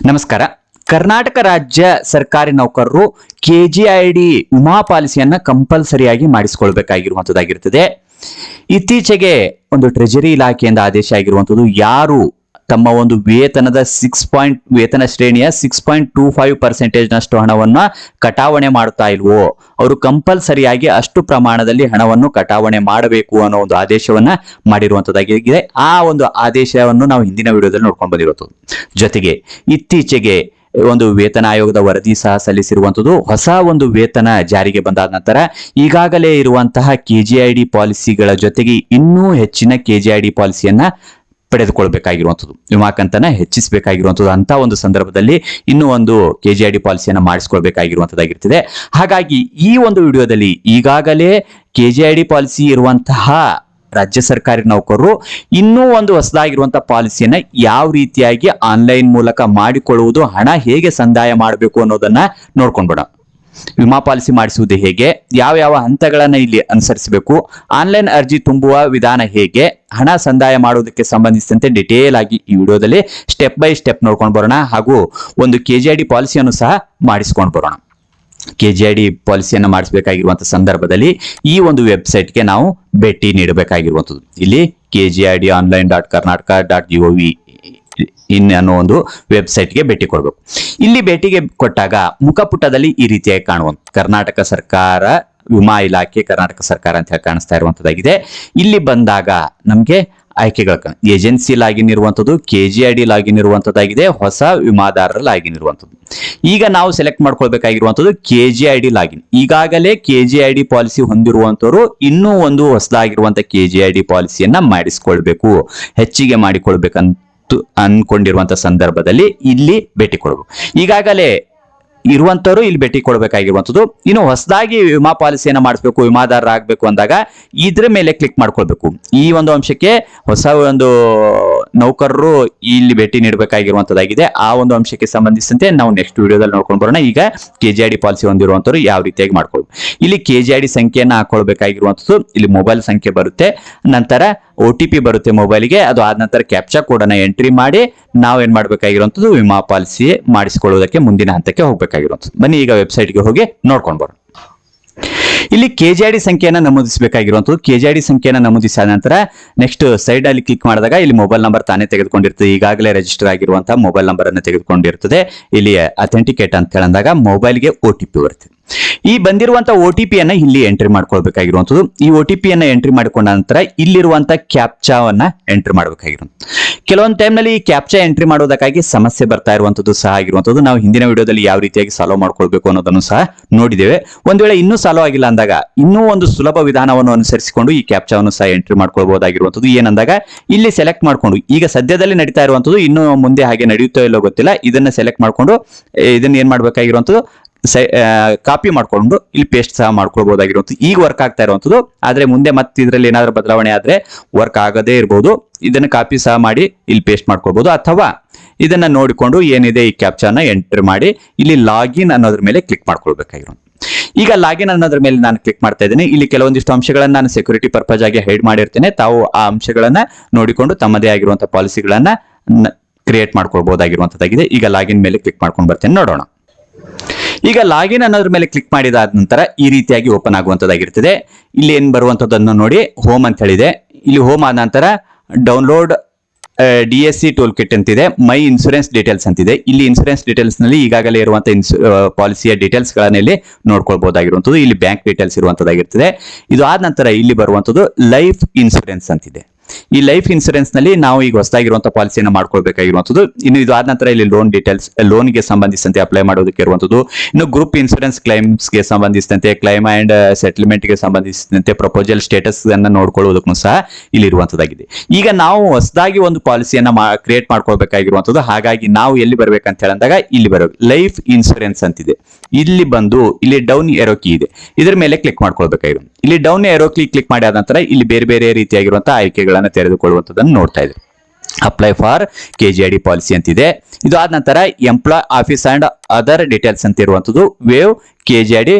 ನಮಸ್ಕಾರ. ಕರ್ನಾಟಕ ರಾಜ್ಯ ಸರ್ಕಾರಿ ನೌಕರರು ಕೆ ಜಿ ಐ ಡಿ ವಿಮಾ ಪಾಲಿಸಿಯನ್ನ ಕಂಪಲ್ಸರಿಯಾಗಿ ಮಾಡಿಸಿಕೊಳ್ಬೇಕಾಗಿರುವಂತದ್ದಾಗಿರ್ತದೆ ಇತ್ತೀಚೆಗೆ ಒಂದು ಟ್ರೆಜರಿ ಇಲಾಖೆಯಿಂದ ಆದೇಶ ಆಗಿರುವಂತದ್ದು ಯಾರು ತಮ್ಮ ಒಂದು ವೇತನದ ಸಿಕ್ಸ್ ಪಾಯಿಂಟ್ ವೇತನ ಶ್ರೇಣಿಯ six point two five percentage ನಷ್ಟು ಹಣವನ್ನ ಕಟಾವಣೆ ಮಾಡ್ತಾ ಇಲ್ವೋ? ಅವರು ಕಂಪಲ್ಸರಿಯಾಗಿ ಅಷ್ಟು ಪ್ರಮಾಣದಲ್ಲಿ ಹಣವನ್ನು ಕಟಾವಣೆ ಮಾಡಬೇಕು ಅನ್ನೋ ಒಂದು ಆದೇಶವನ್ನ ಮಾಡಿರುವಂತದ್ದಾಗಿದೆ. ಆ ಒಂದು ಆದೇಶವನ್ನು ನಾವು ಹಿಂದಿನ ವಿಡಿಯೋದಲ್ಲಿ ನೋಡ್ಕೊಂಡು ಬಂದಿರೋದು. ಜೊತೆಗೆ ಇತ್ತೀಚೆಗೆ ಒಂದು ವೇತನ ಆಯೋಗದ ವರದಿ ಸಹ ಸಲ್ಲಿಸಿರುವಂಥದ್ದು ಹೊಸ ಒಂದು ವೇತನ ಜಾರಿಗೆ ಬಂದಾದ ನಂತರ ಈಗಾಗಲೇ ಇರುವಂತಹ ಕೆಜಿಐಡಿ ಪಾಲಿಸಿಗಳ ಜೊತೆಗೆ ಇನ್ನೂ ಹೆಚ್ಚಿನ ಕೆಜಿಐಡಿ ಪಾಲಿಸಿಯನ್ನ ಪಡೆದುಕೊಳ್ಬೇಕಾಗಿರುವಂಥದ್ದು. ವಿಮಾ ಕಂತನ ಹೆಚ್ಚಿಸಬೇಕಾಗಿರುವಂಥದ್ದು ಅಂತ ಒಂದು ಸಂದರ್ಭದಲ್ಲಿ ಇನ್ನೂ ಒಂದು ಕೆ ಜಿ ಐ ಡಿ ಪಾಲಿಸಿಯನ್ನು ಮಾಡಿಸ್ಕೊಳ್ಬೇಕಾಗಿರುವಂಥದ್ದಾಗಿರ್ತದೆ. ಹಾಗಾಗಿ ಈ ಒಂದು ವಿಡಿಯೋದಲ್ಲಿ ಈಗಾಗಲೇ K G I D policy ಇರುವಂತಹ ರಾಜ್ಯ ಸರ್ಕಾರಿ ನೌಕರರು ಇನ್ನೂ ಒಂದು ಹೊಸದಾಗಿರುವಂತಹ ಪಾಲಿಸಿಯನ್ನ ಯಾವ ರೀತಿಯಾಗಿ ಆನ್ಲೈನ್ ಮೂಲಕ ಮಾಡಿಕೊಳ್ಳುವುದು, ಹಣ ಹೇಗೆ ಸಂದಾಯ ಮಾಡಬೇಕು ಅನ್ನೋದನ್ನ ನೋಡ್ಕೊಂಡ್ಬಿಡ ವಿಮಾ ಪಾಲಿಸಿ ಮಾಡಿಸುವುದು ಹೇಗೆ? ಯಾವ ಯಾವ ಹಂತಗಳನ್ನು ಇಲ್ಲಿ ಅನುಸರಿಸಬೇಕು? ಆನ್ಲೈನ್ ಅರ್ಜಿ ತುಂಬುವ ವಿಧಾನ ಹೇಗೆ? ಹಣ ಸಂದಾಯ ಮಾಡುವುದಕ್ಕೆ ಸಂಬಂಧಿಸಿದಂತೆ ಡಿಟೇಲ್ ಆಗಿ ಈ ವಿಡಿಯೋದಲ್ಲಿ ಸ್ಟೆಪ್ ಬೈ ಸ್ಟೆಪ್ ನೋಡ್ಕೊಂಡು ಬರೋಣ. ಹಾಗೂ ಒಂದು ಕೆ ಜಿ ಐ ಡಿ ಪಾಲಿಸಿಯನ್ನು ಸಹ ಮಾಡಿಸ್ಕೊಂಡು ಬರೋಣ. ಕೆ ಜಿ ಐ ಡಿ ಪಾಲಿಸಿಯನ್ನು ಮಾಡಿಸಬೇಕಾಗಿರುವಂಥ ಸಂದರ್ಭದಲ್ಲಿ ಈ ಒಂದು ವೆಬ್ಸೈಟ್ಗೆ ನಾವು ಭೇಟಿ ನೀಡಬೇಕಾಗಿರುವಂಥದ್ದು. ಇಲ್ಲಿ K G I D online dot Karnataka dot G O V in ಅನ್ನೋ ಒಂದು ವೆಬ್ಸೈಟ್ಗೆ ಭೇಟಿ ಕೊಡಬೇಕು. ಇಲ್ಲಿ ಭೇಟಿಗೆ ಕೊಟ್ಟಾಗ ಮುಖಪುಟದಲ್ಲಿ ಈ ರೀತಿಯಾಗಿ ಕಾಣುವಂತ ಕರ್ನಾಟಕ ಸರ್ಕಾರ ವಿಮಾ ಇಲಾಖೆ, ಕರ್ನಾಟಕ ಸರ್ಕಾರ ಅಂತ ಹೇಳಿ ಕಾಣಿಸ್ತಾ ಇರುವಂತದ್ದಾಗಿದೆ. ಇಲ್ಲಿ ಬಂದಾಗ ನಮಗೆ ಆಯ್ಕೆಗಳ ಏಜೆನ್ಸಿ ಲಾಗಿನ್ ಇರುವಂತದ್ದು K G I D login ಇರುವಂತದ್ದಾಗಿದೆ ಹೊಸ ವಿಮಾದಾರರ ಲಾಗಿನ್ ಇರುವಂತದ್ದು ಈಗ ನಾವು select ಮಾಡ್ಕೊಳ್ಬೇಕಾಗಿರುವಂಥದ್ದು K G I D login ಈಗಾಗಲೇ K G I D policy ಹೊಂದಿರುವಂತವರು ಇನ್ನೂ ಒಂದು ಹೊಸದಾಗಿರುವಂತ ಕೆ ಜಿ ಐ ಡಿ ಪಾಲಿಸಿಯನ್ನ ಮಾಡಿಸ್ಕೊಳ್ಬೇಕು, ಹೆಚ್ಚಿಗೆ ಮಾಡಿಕೊಳ್ಬೇಕಂತ ಅನ್ಕೊಂಡಿರುವಂತ ಸಂದರ್ಭದಲ್ಲಿ ಇಲ್ಲಿ ಭೇಟಿ ಕೊಡಬೇಕು ಈಗಾಗಲೇ ಇರುವಂತವರು ಇಲ್ಲಿ ಭೇಟಿ ಕೊಡಬೇಕಾಗಿರುವಂಥದ್ದು ಇನ್ನು ಹೊಸದಾಗಿ ವಿಮಾ ಪಾಲಿಸಿಯನ್ನು ಮಾಡಿಸ್ಬೇಕು, ವಿಮಾದಾರರಾಗಬೇಕು ಅಂದಾಗ ಇದ್ರ ಮೇಲೆ ಕ್ಲಿಕ್ ಮಾಡ್ಕೊಳ್ಬೇಕು. ಈ ಒಂದು ಅಂಶಕ್ಕೆ ಹೊಸ ಒಂದು ನೌಕರರು ಇಲ್ಲಿ ಭೇಟಿ ನೀಡಬೇಕಾಗಿರುವಂತದ್ದಾಗಿದೆ. ಆ ಒಂದು ಅಂಶಕ್ಕೆ ಸಂಬಂಧಿಸಿದಂತೆ ನಾವು ನೆಕ್ಸ್ಟ್ ವಿಡಿಯೋದಲ್ಲಿ ನೋಡ್ಕೊಂಡು ಬರೋಣ. ಈಗ ಕೆ ಜಿ ಐ ಪಾಲಿಸಿ ಹೊಂದಿರುವಂತವ್ರು ಯಾವ ರೀತಿಯಾಗಿ ಮಾಡ್ಕೊಳ್ಬೇಕು ಇಲ್ಲಿ ಕೆ ಜಿ ಐ ಡಿ ಸಂಖ್ಯೆಯನ್ನು ಹಾಕೊಳ್ಬೇಕಾಗಿರುವಂತದ್ದು, ಇಲ್ಲಿ ಮೊಬೈಲ್ ಸಂಖ್ಯೆ ಬರುತ್ತೆ, ನಂತರ ಒ ಟಿ ಪಿ ಬರುತ್ತೆ ಮೊಬೈಲ್ಗೆ ಅದು ಆದ ನಂತರ ಕ್ಯಾಪ್ಚಾ ಕೋಡ್ ಅನ್ನ ಎಂಟ್ರಿ ಮಾಡಿ, ನಾವು ಏನ್ ಮಾಡಬೇಕಾಗಿರುವಂತದ್ದು, ವಿಮಾ ಪಾಲಿಸಿ ಮಾಡಿಸಿಕೊಳ್ಳುವುದಕ್ಕೆ ಮುಂದಿನ ಹಂತಕ್ಕೆ ಹೋಗಬೇಕಾಗಿರುವಂಥದ್ದು ಬನ್ನಿ, ಈಗ ವೆಬ್ಸೈಟ್ಗೆ ಹೋಗಿ ನೋಡ್ಕೊಂಡು ಬರೋಣ. ಇಲ್ಲಿ ಕೆ ಜಿ ಡಿ ಸಂಖ್ಯೆಯನ್ನು ನಮೂದಿಸಬೇಕಾಗಿರುವಂಥದ್ದು. ಕೆ ಸಂಖ್ಯೆಯನ್ನು ನಮೂದಿಸಿದ ನಂತರ ನೆಕ್ಸ್ಟ್ ಸೈಡ್ ಅಲ್ಲಿ ಕ್ಲಿಕ್ ಮಾಡಿದಾಗ ಇಲ್ಲಿ ಮೊಬೈಲ್ ನಂಬರ್ ತಾನೇ ತೆಗೆದುಕೊಂಡಿರ್ತದೆ. ಈಗಾಗಲೇ ರಿಜಿಸ್ಟರ್ ಆಗಿರುವಂತಹ ಮೊಬೈಲ್ ನಂಬರ್ ಅನ್ನು ತೆಗೆದುಕೊಂಡಿರ್ತದೆ. ಇಲ್ಲಿ ಅಥೆಂಟಿಕೇಟ್ ಅಂತ ಹೇಳಿದಾಗ ಮೊಬೈಲ್ಗೆ ಒ ಟಿ ಪಿ ಬರುತ್ತೆ. ಈ ಬಂದಿರುವಂತಹ ಒ ಟಿ ಪಿಯನ್ನ ಇಲ್ಲಿ ಎಂಟ್ರಿ ಮಾಡ್ಕೊಳ್ಬೇಕಾಗಿರುವಂಥದ್ದು. ಈ ಒ ಟಿ ಪಿಯನ್ನ ಎಂಟ್ರಿ ಮಾಡಿಕೊಂಡ ನಂತರ ಇಲ್ಲಿರುವಂತಹ ಕ್ಯಾಪ್ಚಾವನ್ನ ಎಂಟ್ರಿ ಮಾಡಬೇಕಾಗಿರುವಂಥದ್ದು. ಕೆಲವೊಂದು ಟೈಮ್ನಲ್ಲಿ ಈ ಕ್ಯಾಪ್ಚಾ ಎಂಟ್ರಿ ಮಾಡೋದಕ್ಕಾಗಿ ಸಮಸ್ಯೆ ಬರ್ತಾ ಇರುವಂತದ್ದು ಸಹ ಆಗಿರುವಂತದ್ದು ನಾವು ಹಿಂದಿನ ವಿಡಿಯೋದಲ್ಲಿ ಯಾವ ರೀತಿಯಾಗಿ ಸಾಲ್ವ್ ಮಾಡ್ಕೊಳ್ಬೇಕು ಅನ್ನೋದನ್ನು ಸಹ ನೋಡಿದ್ದೇವೆ. ಒಂದ್ ವೇಳೆ ಇನ್ನೂ ಸಾಲ್ವ್ ಆಗಿಲ್ಲ ಅಂದಾಗ ಇನ್ನೂ ಒಂದು ಸುಲಭ ವಿಧಾನವನ್ನು ಅನುಸರಿಸಿಕೊಂಡು ಈ ಕ್ಯಾಪ್ಚಾವನ್ನು ಸಹ ಎಂಟ್ರಿ ಮಾಡ್ಕೊಳ್ಬಹುದಾಗಿರುವಂತದ್ದು ಏನಂದಾಗ ಇಲ್ಲಿ ಸೆಲೆಕ್ಟ್ ಮಾಡ್ಕೊಂಡು, ಈಗ ಸದ್ಯದಲ್ಲಿ ನಡೀತಾ ಇರುವಂತದ್ದು ಇನ್ನು ಮುಂದೆ ಹಾಗೆ ನಡೆಯುತ್ತೋ ಇಲ್ಲೋ ಗೊತ್ತಿಲ್ಲ. ಇದನ್ನ ಸೆಲೆಕ್ಟ್ ಮಾಡ್ಕೊಂಡು, ಇದನ್ನ ಏನ್ ಮಾಡ್ಬೇಕಾಗಿರುವಂತದ್ದು ಕಾಪಿ ಮಾಡ್ಕೊಂಡು ಇಲ್ಲಿ ಪೇಸ್ಟ್ ಸಹ ಮಾಡ್ಕೊಳ್ಬಹುದಾಗಿರುವಂಥದ್ದು ಈಗ ವರ್ಕ್ ಆಗ್ತಾ ಇರುವಂಥದ್ದು ಆದ್ರೆ ಮುಂದೆ ಮತ್ತೆ ಇದರಲ್ಲಿ ಏನಾದರೂ ಬದಲಾವಣೆ ಆದ್ರೆ ವರ್ಕ್ ಆಗದೇ ಇರಬಹುದು ಇದನ್ನ ಕಾಪಿ ಸಹ ಮಾಡಿ ಇಲ್ಲಿ ಪೇಸ್ಟ್ ಮಾಡ್ಕೊಳ್ಬಹುದು ಅಥವಾ ಇದನ್ನ ನೋಡಿಕೊಂಡು ಏನಿದೆ ಈ ಕ್ಯಾಪ್ಚರ್ನ ಎಂಟರ್ ಮಾಡಿ ಇಲ್ಲಿ ಲಾಗಿನ್ ಅನ್ನೋದ್ರ ಮೇಲೆ ಕ್ಲಿಕ್ ಮಾಡ್ಕೊಳ್ಬೇಕಾಗಿರೋ ಈಗ ಲಾಗಿನ್ ಅನ್ನೋದ್ರ ಮೇಲೆ ನಾನು ಕ್ಲಿಕ್ ಮಾಡ್ತಾ ಇದ್ದೀನಿ. ಇಲ್ಲಿ ಕೆಲವೊಂದಿಷ್ಟು ಅಂಶಗಳನ್ನು ನಾನು ಸೆಕ್ಯೂರಿಟಿ ಪರ್ಪಸ್ ಆಗಿ ಹೈಡ್ ಮಾಡಿರ್ತೇನೆ. ತಾವು ಆ ಅಂಶಗಳನ್ನ ನೋಡಿಕೊಂಡು ತಮ್ಮದೇ ಆಗಿರುವಂತಹ ಪಾಲಿಸಿಗಳನ್ನ ಕ್ರಿಯೇಟ್ ಮಾಡ್ಕೊಳ್ಬಹುದಾಗಿರುವಂತದ್ದಾಗಿದೆ ಈಗ ಲಾಗಿನ್ ಮೇಲೆ ಕ್ಲಿಕ್ ಮಾಡ್ಕೊಂಡು ಬರ್ತೇನೆ. ನೋಡೋಣ. ಈಗ ಲಾಗಿನ್ ಅನ್ನೋದ್ರ ಮೇಲೆ ಕ್ಲಿಕ್ ಮಾಡಿದಾದ ನಂತರ ಈ ರೀತಿಯಾಗಿ ಓಪನ್ ಆಗುವಂತದ್ದಾಗಿರ್ತದೆ. ಇಲ್ಲಿ ಏನ್ ಬರುವಂತದ್ದನ್ನು ನೋಡಿ ಹೋಮ್ ಅಂತ ಹೇಳಿದೆ. ಇಲ್ಲಿ ಹೋಮ್ ಆದ ನಂತರ download D S C tool kit ಅಂತಿದೆ ಮೈ ಇನ್ಸೂರೆನ್ಸ್ ಡೀಟೇಲ್ಸ್ ಅಂತಿದೆ. ಇಲ್ಲಿ ಇನ್ಸೂರೆನ್ಸ್ ಡೀಟೇಲ್ಸ್ನಲ್ಲಿ ಈಗಾಗಲೇ ಇರುವಂತಹ ಇನ್ಸು ಪಾಲಿಸಿಯ ಡೀಟೇಲ್ಸ್ ಗಳನ್ನ ಇಲ್ಲಿ ನೋಡ್ಕೊಳ್ಬಹುದಾಗಿರುವಂತದ್ದು ಇಲ್ಲಿ ಬ್ಯಾಂಕ್ ಡೀಟೇಲ್ಸ್ ಇರುವಂತದ್ದಾಗಿರ್ತದೆ. ಇದು ಆದ ನಂತರ ಇಲ್ಲಿ ಬರುವಂತದ್ದು ಲೈಫ್ ಇನ್ಸೂರೆನ್ಸ್ ಅಂತಿದೆ. ಈ ಲೈಫ್ ಇನ್ಸೂರೆನ್ಸ್ನಲ್ಲಿ ನಾವು ಈಗ ಹೊಸದಾಗಿರುವಂತಹ ಪಾಲಿಸಿಯನ್ನು ಮಾಡ್ಕೊಳ್ಬೇಕಾಗಿರುವಂತದ್ದು. ಇನ್ನು ಇದು ಆದ ನಂತರ ಇಲ್ಲಿ ಲೋನ್ ಡೀಟೇಲ್ಸ್ ಲೋನ್ಗೆ ಸಂಬಂಧಿಸಿದಂತೆ ಅಪ್ಲೈ ಮಾಡೋದಕ್ಕೆ ಇರುವಂತದ್ದು. ಇನ್ನು ಗ್ರೂಪ್ ಇನ್ಸೂರೆನ್ಸ್ ಕ್ಲೈಮ್ಸ್ಗೆ ಸಂಬಂಧಿಸಿದಂತೆ ಕ್ಲೈಮ್ ಅಂಡ್ ಸೆಟಲ್ಮೆಂಟ್ಗೆ ಸಂಬಂಧಿಸಿದಂತೆ ಪ್ರಪೋಸಲ್ ಸ್ಟೇಟಸ್ ಅನ್ನ ನೋಡ್ಕೊಳ್ಳೋದಕ್ಕೂ ಸಹ ಇಲ್ಲಿ ಇರುವಂತದ್ದಾಗಿದೆ. ಈಗ ನಾವು ಹೊಸದಾಗಿ ಒಂದು ಪಾಲಿಸಿಯನ್ನ ಕ್ರಿಯೇಟ್ ಮಾಡ್ಕೊಳ್ಬೇಕಾಗಿರುವಂತದ್ದು. ಹಾಗಾಗಿ ನಾವು ಎಲ್ಲಿ ಬರ್ಬೇಕಂತ ಹೇಳಿದಾಗ ಇಲ್ಲಿ ಬರಬೇಕು ಲೈಫ್ ಇನ್ಸೂರೆನ್ಸ್ ಅಂತಿದೆ. ಇಲ್ಲಿ ಬಂದು ಇಲ್ಲಿ ಡೌನ್ ಏರೋಕಿ ಇದೆ. ಇದರ ಮೇಲೆ ಕ್ಲಿಕ್ ಮಾಡ್ಕೊಳ್ಬೇಕಾಗಿರೋ ಇಲ್ಲಿ ಡೌನ್ ಏರೋಕಿ ಕ್ಲಿಕ್ ಮಾಡಿ ಆದ ನಂತರ ಇಲ್ಲಿ ಬೇರೆ ಬೇರೆ ರೀತಿಯಾಗಿರುವಂತಹ ಆಯ್ಕೆಗಳನ್ನ ತೆರೆದುಕೊಳ್ಳುವಂತದನ್ನು ನೋಡ್ತಾ ಇದ್ದೀವಿ apply for K G I D policy ಅಂತಿದೆ. ಇದು ಆದ ನಂತರ employ office and other details ಅಂತ ಇರುವಂತದ್ದು view K G I D